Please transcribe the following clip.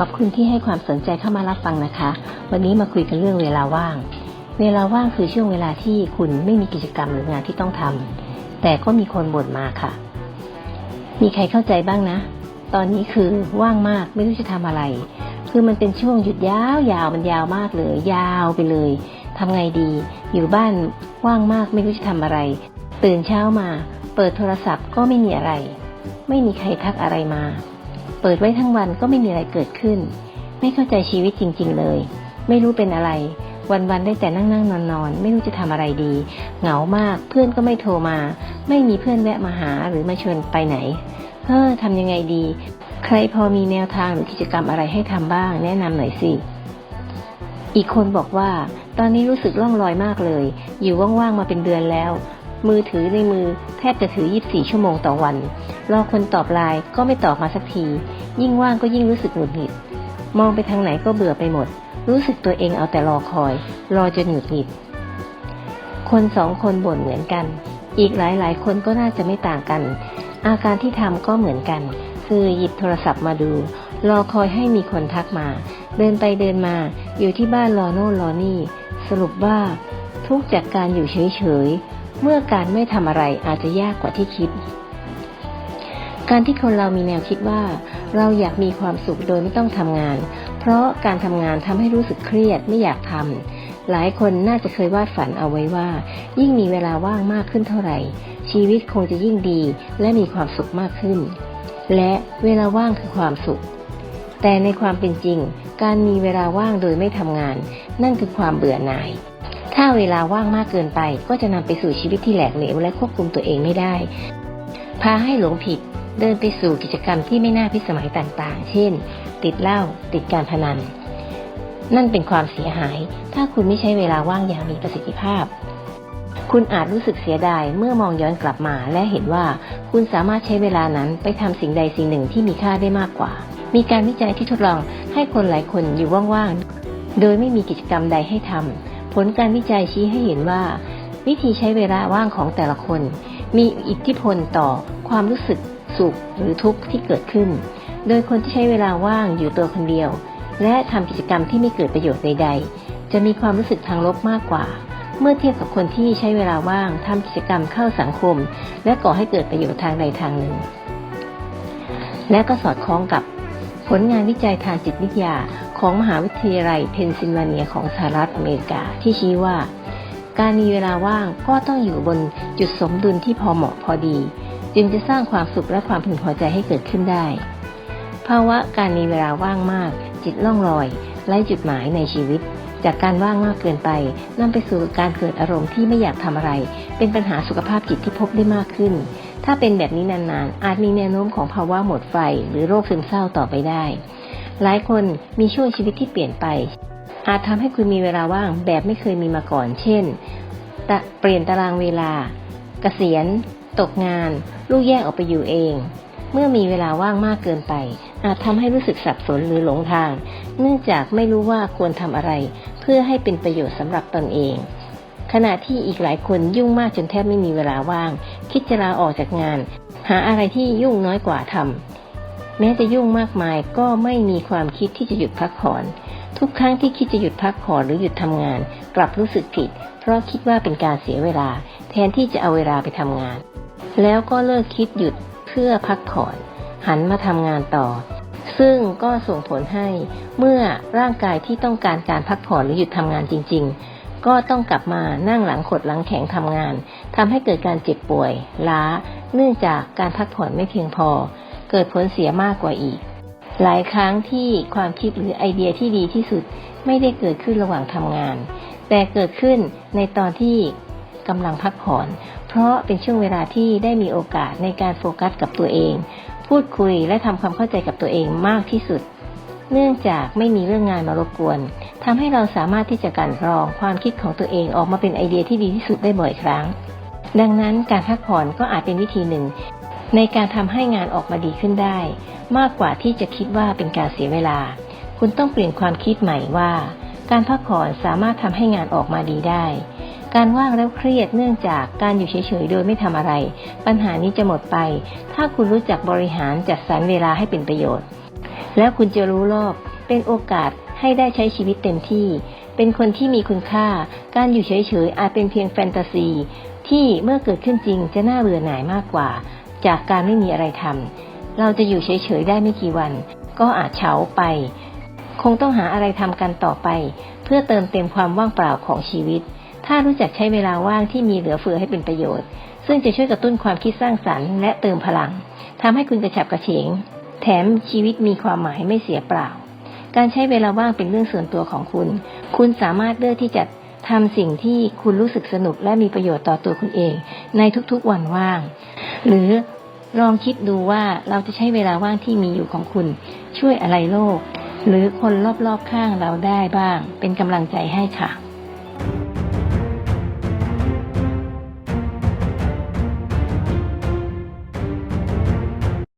ขอบคุณที่ให้ความสนใจเข้ามารับฟังนะคะ วันนี้มาคุยกันเรื่องเวลาว่าง เวลาว่างคือช่วงเวลาที่คุณไม่มีกิจกรรมหรืองานที่ต้องทำแต่ก็มีคนบ่นมาค่ะ มีใครเข้าใจบ้างนะ ตอนนี้คือว่างมากไม่รู้จะทำอะไร คือมันเป็นช่วงหยุดยาวยาวมันยาวมากเลย ยาวไปเลยทำไงดี อยู่บ้านว่างมากไม่รู้จะทำอะไร ตื่นเช้ามา เปิดโทรศัพท์ก็ไม่มีอะไร ไม่มีใครทักอะไรมา เปิดไว้ทั้งวันก็ไม่มีอะไรเกิดขึ้น ไม่เข้าใจชีวิตจริง ๆ เลย ไม่รู้เป็นอะไร วันๆได้แต่นั่งนั่งนอนนอนไม่รู้จะทำอะไรดี เหงามากเพื่อนก็ไม่โทรมา ไม่มีเพื่อนแวะมาหาหรือมาชวนไปไหนเฮ้อทำยังไงดี ใครพอมีแนวทางหรือกิจกรรมอะไรให้ทำบ้าง แนะนำหน่อยสิ อีกคนบอกว่า ตอนนี้รู้สึกล่องลอยมากเลย อยู่ว่างๆมาเป็นเดือนแล้ว มือถือในมือแทบจะถือ 24 ชั่วโมงต่อวัน รอคนตอบไลน์ก็ไม่ตอบมาสักที ยิ่งว่างก็ยิ่งรู้สึกหงุดหงิด มองไปทางไหนก็เบื่อไปหมด รู้สึกตัวเองเอาแต่รอคอย รอจนหงุดหงิด คนสองคนบ่นเหมือนกัน อีกหลายๆ คนก็น่าจะไม่ต่างกัน อาการที่ทำก็เหมือนกัน คือหยิบโทรศัพท์มาดู รอคอยให้มีคนทักมา เดินไปเดินมา อยู่ที่บ้านรอโน่นรอนี่ สรุปว่าทุกจากการอยู่เฉย เมื่อการไม่ทำอะไรอาจจะยากกว่าที่คิด การที่คนเรามีแนวคิดว่า เราอยากมีความสุขโดยไม่ต้องทำงาน เพราะการทำงานทำให้รู้สึกเครียดไม่อยากทำหลายคนน่าจะเคยวาดฝันเอาไว้ว่า ยิ่งมีเวลาว่างมากขึ้นเท่าไหร่ ชีวิตคงจะยิ่งดีและมีความสุขมากขึ้น และเวลาว่างคือความสุข แต่ในความเป็นจริง การมีเวลาว่างโดยไม่ทำงาน นั่นคือความเบื่อหน่าย ถ้าเวลาว่างมากเกินไป ก็จะนำไปสู่ชีวิตที่แหลกเหลวและควบคุมตัวเองไม่ได้ พาให้หลงผิดเดินไปสู่กิจกรรมที่ไม่น่าพิสมัยต่างๆ เช่น ติดเหล้า ติดการพนัน นั่นเป็นความเสียหาย ถ้าคุณไม่ใช้เวลาว่างอย่างมีประสิทธิภาพ คุณอาจรู้สึกเสียดายเมื่อมองย้อนกลับมาและเห็นว่าคุณสามารถใช้เวลานั้นไปทำสิ่งใดสิ่งหนึ่งที่มีค่าได้มากกว่า มีการวิจัยที่ทดลองให้คนหลายคนอยู่ว่างๆ โดยไม่มีกิจกรรมใดให้ทำ ลการวิจัยชี้ให้เห็นว่า วิธีใช้เวลาว่างของแต่ละคน มีอิทธิพลต่อความรู้สึกสุขหรือทุกข์ที่เกิดขึ้น โดยคนที่ใช้เวลาว่างอยู่ตัวคนเดียว และทำกิจกรรมที่ไม่เกิดประโยชน์ใดๆ จะมีความรู้สึกทางลบมากกว่า เมื่อเทียบกับคนที่ใช้เวลาว่างทำกิจกรรมเข้าสังคม และก่อให้เกิดประโยชน์ทางใดทางหนึ่ง และก็สอดคล้องกับผลงานวิจัยทางจิตวิทยา ของมหาวิทยาลัยเพนซิลเวเนียของสหรัฐอเมริกาที่ชี้ว่า การมีเวลาว่างก็ต้องอยู่บนจุดสมดุลที่พอเหมาะพอดี จึงจะสร้างความสุขและความพึงพอใจให้เกิดขึ้นได้ ภาวะการมีเวลาว่างมาก จิตล่องลอยไร้จุดหมายในชีวิต จากการว่างมากเกินไปนำไปสู่การเกิดอารมณ์ที่ไม่อยากทำอะไร เป็นปัญหาสุขภาพจิตที่พบได้มากขึ้น ถ้าเป็นแบบนี้นานๆ อาจมีแนวโน้มของภาวะหมดไฟหรือโรคซึมเศร้าต่อไปได้ หลายคนมีช่วงชีวิตที่เปลี่ยนไป อาจทำให้คุณมีเวลาว่างแบบไม่เคยมีมาก่อน เช่นเปลี่ยนตารางเวลา เกษียณ ตกงาน ลูกแยกออกไปอยู่เอง เมื่อมีเวลาว่างมากเกินไป อาจทำให้รู้สึกสับสนหรือหลงทาง เนื่องจากไม่รู้ว่าควรทำอะไร เพื่อให้เป็นประโยชน์สำหรับตนเองขณะที่อีกหลายคนยุ่งมากจนแทบไม่มีเวลาว่าง คิดจะลาออกจากงาน หาอะไรที่ยุ่งน้อยกว่าทำ แม้จะยุ่งมากมายก็ไม่มีความคิดที่จะหยุดพักผ่อน ทุกครั้งที่คิดจะหยุดพักผ่อนหรือหยุดทำงาน กลับรู้สึกผิด เพราะคิดว่าเป็นการเสียเวลา แทนที่จะเอาเวลาไปทำงาน แล้วก็เลิกคิดหยุดเพื่อพักผ่อน หันมาทำงานต่อ ซึ่งก็ส่งผลให้เมื่อร่างกายที่ต้องการการพักผ่อนหรือหยุดทำงานจริง ๆ ก็ต้องกลับมานั่งหลังขดหลังแข็งทำงานทำให้เกิดการเจ็บป่วย ล้า เนื่องจากการพักผ่อนไม่เพียงพอ เกิดผลเสียมากกว่าอีก หลายครั้งที่ความคิดหรือไอเดียที่ดีที่สุดไม่ได้เกิดขึ้นระหว่างทำงาน แต่เกิดขึ้นในตอนที่กำลังพักผ่อน เพราะเป็นช่วงเวลาที่ได้มีโอกาสในการโฟกัสกับตัวเอง พูดคุยและทำความเข้าใจกับตัวเองมากที่สุด เนื่องจากไม่มีเรื่องงานมารบกวนทำให้เราสามารถที่จะกลั่นรองความคิดของตัวเองออกมาเป็นไอเดียที่ดีที่สุดได้บ่อยครั้ง ดังนั้นการพักผ่อนก็อาจเป็นวิธีหนึ่ง ในการทำให้งานออกมาดีขึ้นได้ มากกว่าที่จะคิดว่าเป็นการเสียเวลา คุณต้องเปลี่ยนความคิดใหม่ว่า การพักผ่อนสามารถทำให้งานออกมาดีได้ การว่างแล้วเครียดเนื่องจากการอยู่เฉยๆโดยไม่ทำอะไร ปัญหานี้จะหมดไป ถ้าคุณรู้จักบริหารจัดสรรเวลาให้เป็นประโยชน์ แล้วคุณจะรู้โลกเป็นโอกาสให้ได้ใช้ชีวิตเต็มที่ เป็นคนที่มีคุณค่า การอยู่เฉยๆอาจเป็นเพียงแฟนตาซี ที่เมื่อเกิดขึ้นจริงจะน่าเบื่อหน่ายมากกว่า จากการไม่มีอะไรทำเราจะอยู่เฉยๆได้ไม่กี่วัน ก็อาจเฉาไป คงต้องหาอะไรทำกันต่อไป เพื่อเติมเต็มความว่างเปล่าของชีวิต ถ้ารู้จักใช้เวลาว่างที่มีเหลือเฟือให้เป็นประโยชน์ ซึ่งจะช่วยกระตุ้นความคิดสร้างสรรค์และเติมพลังทำให้คุณกระฉับกระเฉง แถมชีวิตมีความหมายไม่เสียเปล่าการใช้เวลาว่างเป็นเรื่องส่วนตัวของคุณ คุณสามารถเลือกที่จะ ทำสิ่งที่คุณรู้สึกสนุกและมีประโยชน์ต่อตัวคุณเอง ในทุกๆวันว่าง หรือลองคิดดูว่าเราจะใช้เวลาว่างที่มีอยู่ของคุณ ช่วยอะไรโลก หรือคนรอบๆข้างเราได้บ้าง เป็นกำลังใจให้ค่ะ